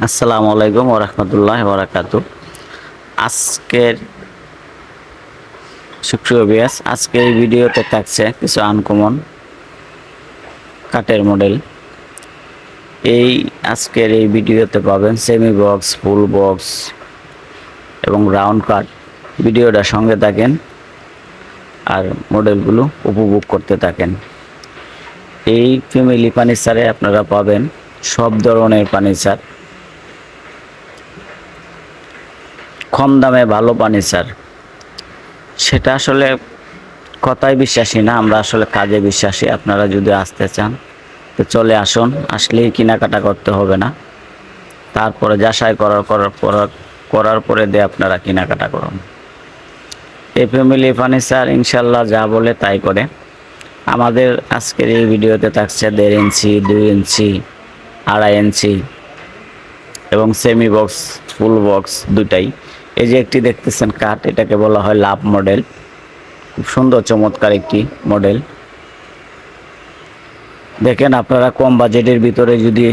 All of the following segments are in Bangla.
আসসালামু আলাইকুম ওরহমতুল্লাহ বরাকাতু। আজকের সুপ্রিয় বিয়াস আজকে এই ভিডিওতে থাকছে কিছু আনকমন কাটের মডেল এই আজকের এই ভিডিওতে পাবেন সেমি বক্স ফুল বক্স এবং রাউন্ড কাট ভিডিওটা সঙ্গে থাকেন আর মডেলগুলো উপভোগ করতে থাকেন। এই ফ্যামিলি ফার্নিচারে আপনারা পাবেন সব ধরনের ফার্নিচার কম দামে ভালো ফার্নিচার সেটা আসলে কথায় বিশ্বাসী না, আমরা আসলে কাজে বিশ্বাসী। আপনারা যদি আসতে চান, তো চলে আসুন। আসলেই কেনাকাটা করতে হবে না। তারপরে যাচাই করার করার পর, করার পরে দিয়ে আপনারা কেনাকাটা করুন। এই ফ্যামিলি ফার্নিচার ইনশাল্লাহ যা বলে তাই করে। আমাদের আজকের এই ভিডিওতে থাকছে দেড় ইঞ্চি, দুই ইঞ্চি, আড়াই ইঞ্চি এবং সেমি বক্স ফুল বক্স দুটাই। এই যে একটি দেখতেছেন কাঠ, এটাকে বলা হয় লাভ মডেল। খুব সুন্দর, চমৎকার একটি মডেল। দেখেন আপনারা কম বাজেটের ভিতরে যদি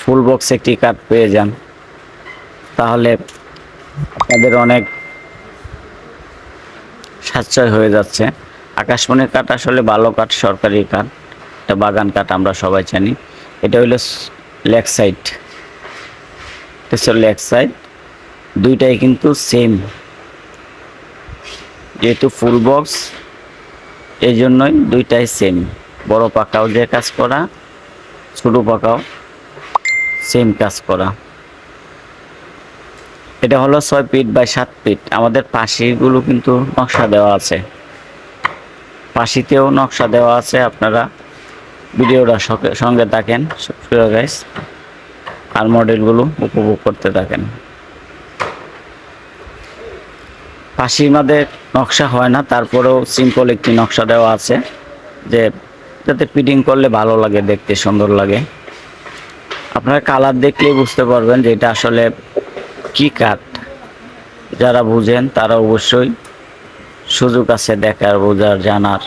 ফুল বক্স একটি কাঠ পেয়ে যান, তাহলে আপনাদের অনেক সাশ্রয় হয়ে যাচ্ছে। আকাশমণির কাঠ আসলে ভালো কাঠ, সরকারি কাঠ, এটা বাগান কাঠ আমরা সবাই জানি। এটা হইল লেগ সাইড এটা লেগ সাইড দুইটাই কিন্তু সেম যেহেতু ফুল বক্স এই জন্যই দুইটাই সেম বড় পাকাও যে কাজ করা, ছোটো পাকাও সেম কাজ করা। এটা হলো ছয় ফিট বাই সাত ফিট আমাদের পাশিগুলো কিন্তু নকশা দেওয়া আছে। পাশিতেও নকশা দেওয়া আছে, আপনারা ভিডিওটা সঙ্গে- থাকেন গাইস আর মডেলগুলো উপভোগ করতে থাকেন। পাশির মধ্যে নকশা হয় না, তারপরেও সিম্পল একটি নকশা দেওয়া আছে, যে যাতে ফিটিং করলে ভালো লাগে, দেখতে সুন্দর লাগে। আপনারা কালার দেখলেই বুঝতে পারবেন যে এটা আসলে কি কাঠ। যারা বুঝেন তারা অবশ্যই সুযোগ আছে দেখার, বোঝার, জানার।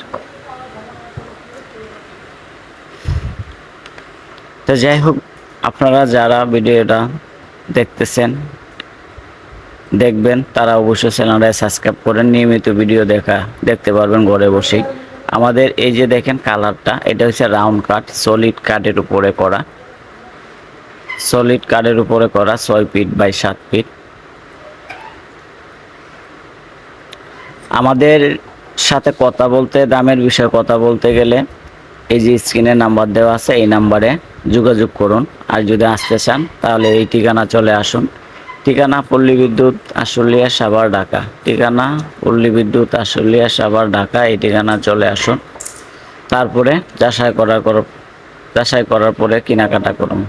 তো যাই হোক, আপনারা যারা ভিডিওটা দেখতেছেন দেখবেন, তারা অবশ্যই চ্যানেলটা সাবস্ক্রাইব করেন নিয়মিত ভিডিও দেখা, দেখতে পারবেন ঘরে বসেই। আমাদের এই যে দেখেন কালারটা, এটা হচ্ছে রাউন্ড কাট, সলিড কাঠের উপরে করা। সলিড কাঠের উপরে করা, ছয় ফিট বাই সাত ফিট। আমাদের সাথে কথা বলতে, দামের বিষয়ে কথা বলতে গেলে, এই যে স্ক্রিনে নাম্বার দেওয়া আছে, এই নাম্বারে যোগাযোগ করুন। আর যদি আসতে চান, তাহলে এই ঠিকানা চলে আসুন। ঠিকানা পল্লী বিদ্যুৎ আশুলিয়া সাবার ঢাকা। ঠিকানা পল্লী বিদ্যুৎ আশুলিয়া সাবার ঢাকা। এই ঠিকানা চলে আসুন। তারপরে যাচাই করার কর যাচাই করার পরে কেনাকাটা করুন।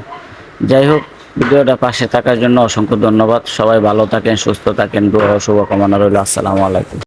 যাই হোক, ভিডিওটা পাশে থাকার জন্য অসংখ্য ধন্যবাদ। সবাই ভালো থাকেন, সুস্থ থাকেন। দোয়া শুভকামনা রইল। আসসালামু আলাইকুম।